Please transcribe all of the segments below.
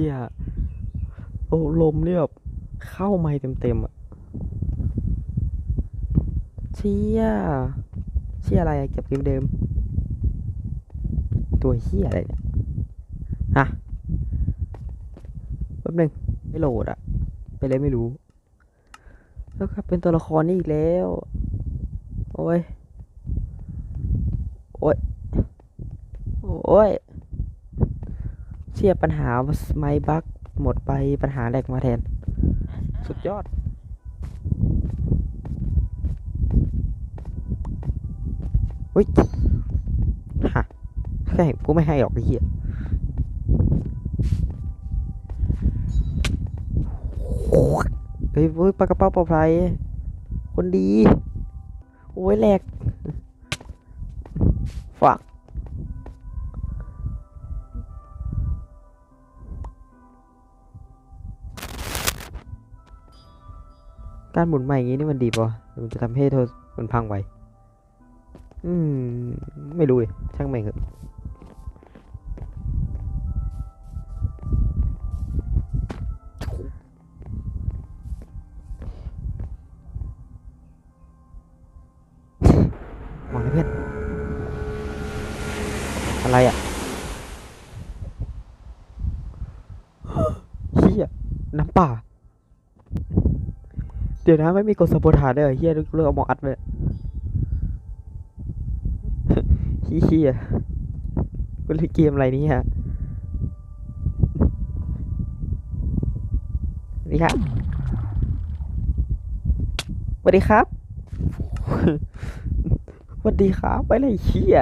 ชี่ยโอ้ลมเนี่ยแบบเข้าไม้เต็มๆอะเชี่ยเชี่ยอะไรเก็บเกมเดิม ตัวเฮียอะไรเนี่ยฮะแป๊บหนึงไม่โหลดอะไปเลยไม่รู้ แล้วครับเป็นตัวละครนี่อีกแล้ว โอ้ย โอ้ย โอ้ย เชียปัญหาไมค์บั๊กหมดไปปัญหาแหลกมาแทน สุดยอด อุ้ยฮะแค่กูไม่ให้หรอกไอ้เหี้ยเฮ้ยเฮ้ยปลากระเป๋าปลอดภัยคนดี โอ้ยแหลก ฝัก การหมุนใหม่อย่างนี้นี่มันดีปะหรือมันจะทำให้โทรมันพังไวอืม ไม่รู้เลยช่างแม่งเถอะมองนะเพื่อนอะไรอะ เฮียน้ำป่า เดี๋ยวนะไม่มีกดสปอร์ตาด้วยเฮียเลือกเอามองอัดไปเฮียกูเล่นเกมอะไรนี่ยสวัสดีครับสวัสดีครับสวัสดีครับไปเลยเชี่ย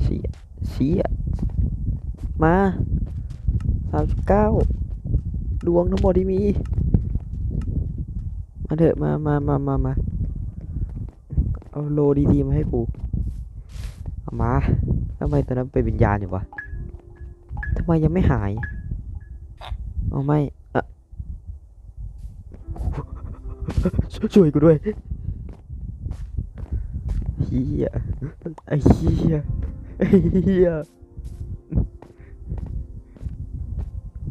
เชียเชียมาสามสิบเก้าดวงทั้งหมดที่มี มาเถอะมามามามามาเอาโลดีๆมาให้กูเอามาทำไมตอนนั้นเป็นวิญญาณอยู่วะทำไมยังไม่หายเอาไม่อะช่วยช่วยกูด้วยเฮียไอ้เฮียไอ้เฮีย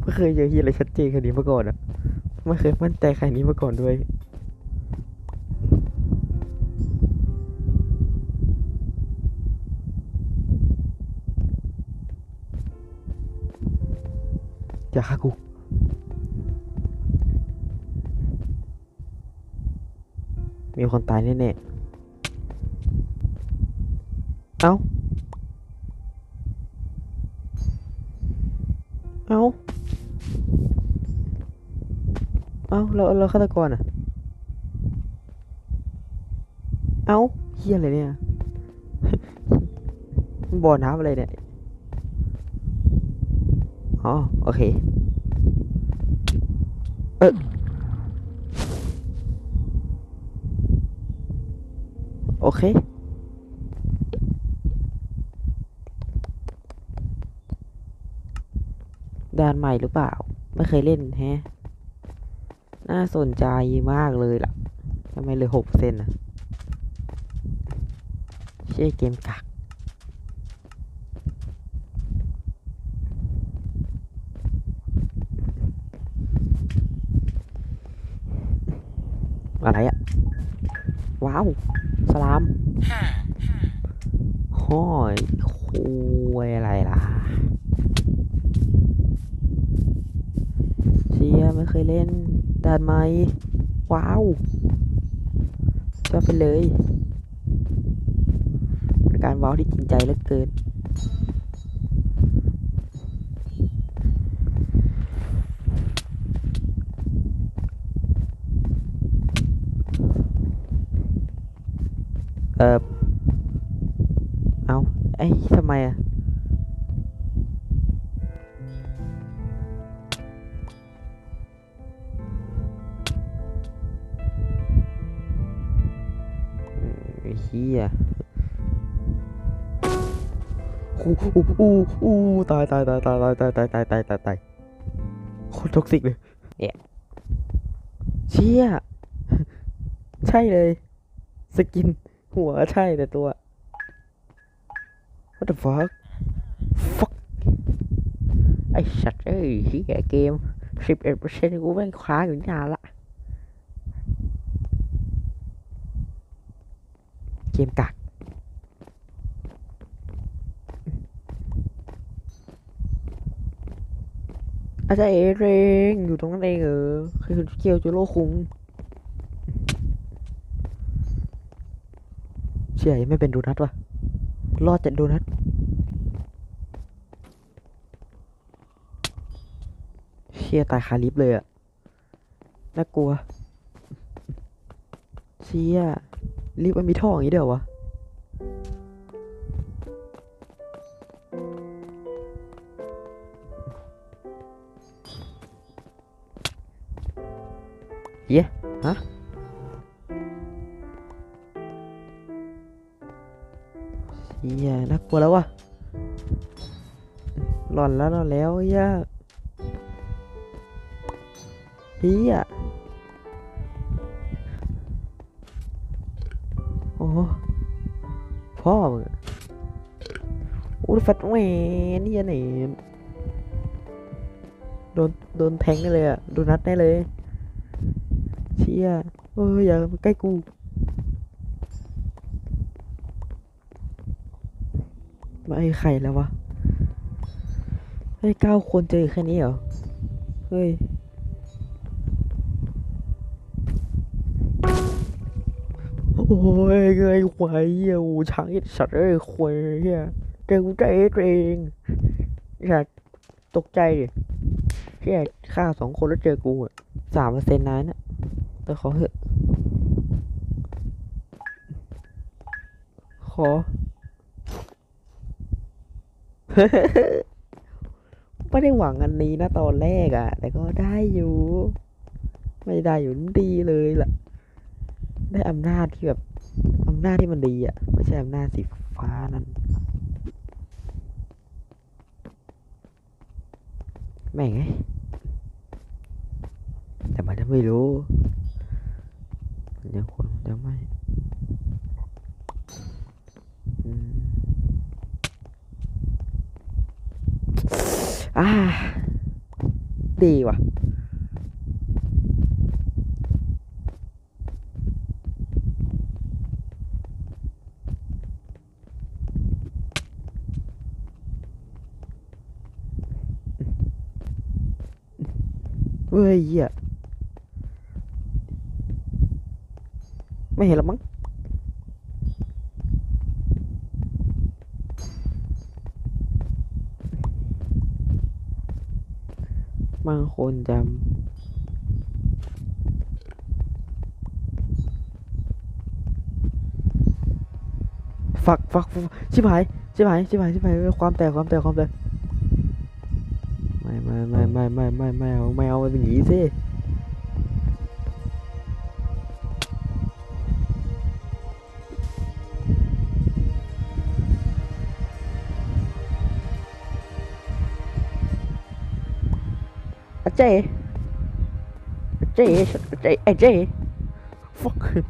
ไม่เคยเจอเฮียอะไรชัดเจนขนาดนี้มาก่อนอะไม่เคยมั่นใจขนาดนี้มาก่อนด้วย อย่าฆ่ากูมีคนตายแน่ๆ เอ้า เอ้าเอ้าแล้วแล้วฆาตกรอะ เอ้าเฮียอะไรเนี่ย บ่อน้ำอะไรเนี่ย อ๋อ โอเค เออโอเค ด่านใหม่หรือเปล่า ไม่เคยเล่นแฮะ น่าสนใจมากเลยล่ะ ทำไมเลยหกเซนต์ะเชี่ยเกมกัก อะไรอะว้าว สลามห้อยคุยอะไรล่ะเชียไม่เคยเล่นด่านไหมว้าวชอบไปเลยเป็นการว้าวที่จริงใจเหลือเกิน เออเอาไอ้ทำไมอะเฮียอู้อู้อู้ตายตายตายตายตายตายตายตายตายตายตายโคตรท็อกซิกเลยเนี่ยเชี่ย ใช่เลย สกิน หัวใช่แต่ตัว what the fuck fuck ไอ้สัตว์เอ้ยเฮียเกมสิบเอ็ดเปอร์เซ็นต์กูแม่งคว้าอยู่นานละ เกมกักอาจารย์เอเรงอยู่ตรงนั้นเองเออคือเกียวจูโร่คุง ชี่ยยังไม่เป็นโดนัทวะรอดจากโดนัทเชี่ยตายคาลิฟเลยอะน่ากลัวเชี่ยลิฟมันมีท่ออย่างนี้เดียววะเย้ฮะ เชี่ยน่ากลัวแล้ววะหลอนแล้วหลอนแล้วเหี้ย่าเฮียโอ้โหพ่อมึงอะโอ้แฟตแหวนนี่ยังไงโดนโดนแทงได้เลยอะโดนนัดได้เลยเชี่ยเอออย่ามาใกล้กู ไม่ใครแล้ววะเฮ้ยเก้าคนเจอแค่นี้เหรอ เฮ้ยโอ้ยเงยควายเหี้ยโอ้ช้างไอ้สัตว์เอ้ยควายเฮียเจอกูใจตัวเองอย่าตกใจดิเฮียฆ่าสองคนแล้วเจอกูอะสามเปอร์เซ็นต์นั้นอะแต่ขอเถอะขอ ไม่ได้หวังอันนี้นะตอนแรกอะ่ะ แต่ก็ได้อยู่ ไม่ได้อยู่ดีเลยล่ะ ได้อำนาจที่แบบอำนาจที่มันดีอะ่ะ ไม่ใช่อำนาจสีฟ้านั่นแม่งไงแต่มันจะไม่รู้ มันยังควรมันจะไม่ อ่าดีว่ะ เฮ้ยเหี้ยไม่เห็นหรอมั้ง บางคนจำฝักฝักชิบหายชิบหายชิบหายชิบหายความแตกความแตกความแตกไม่ไม่ไม่ไม่ไม่ไม่ไม่เอาไม่เอาเป็นอย่างนี้สิ Jay. Jay, Jay, hey, Jay. Fuck.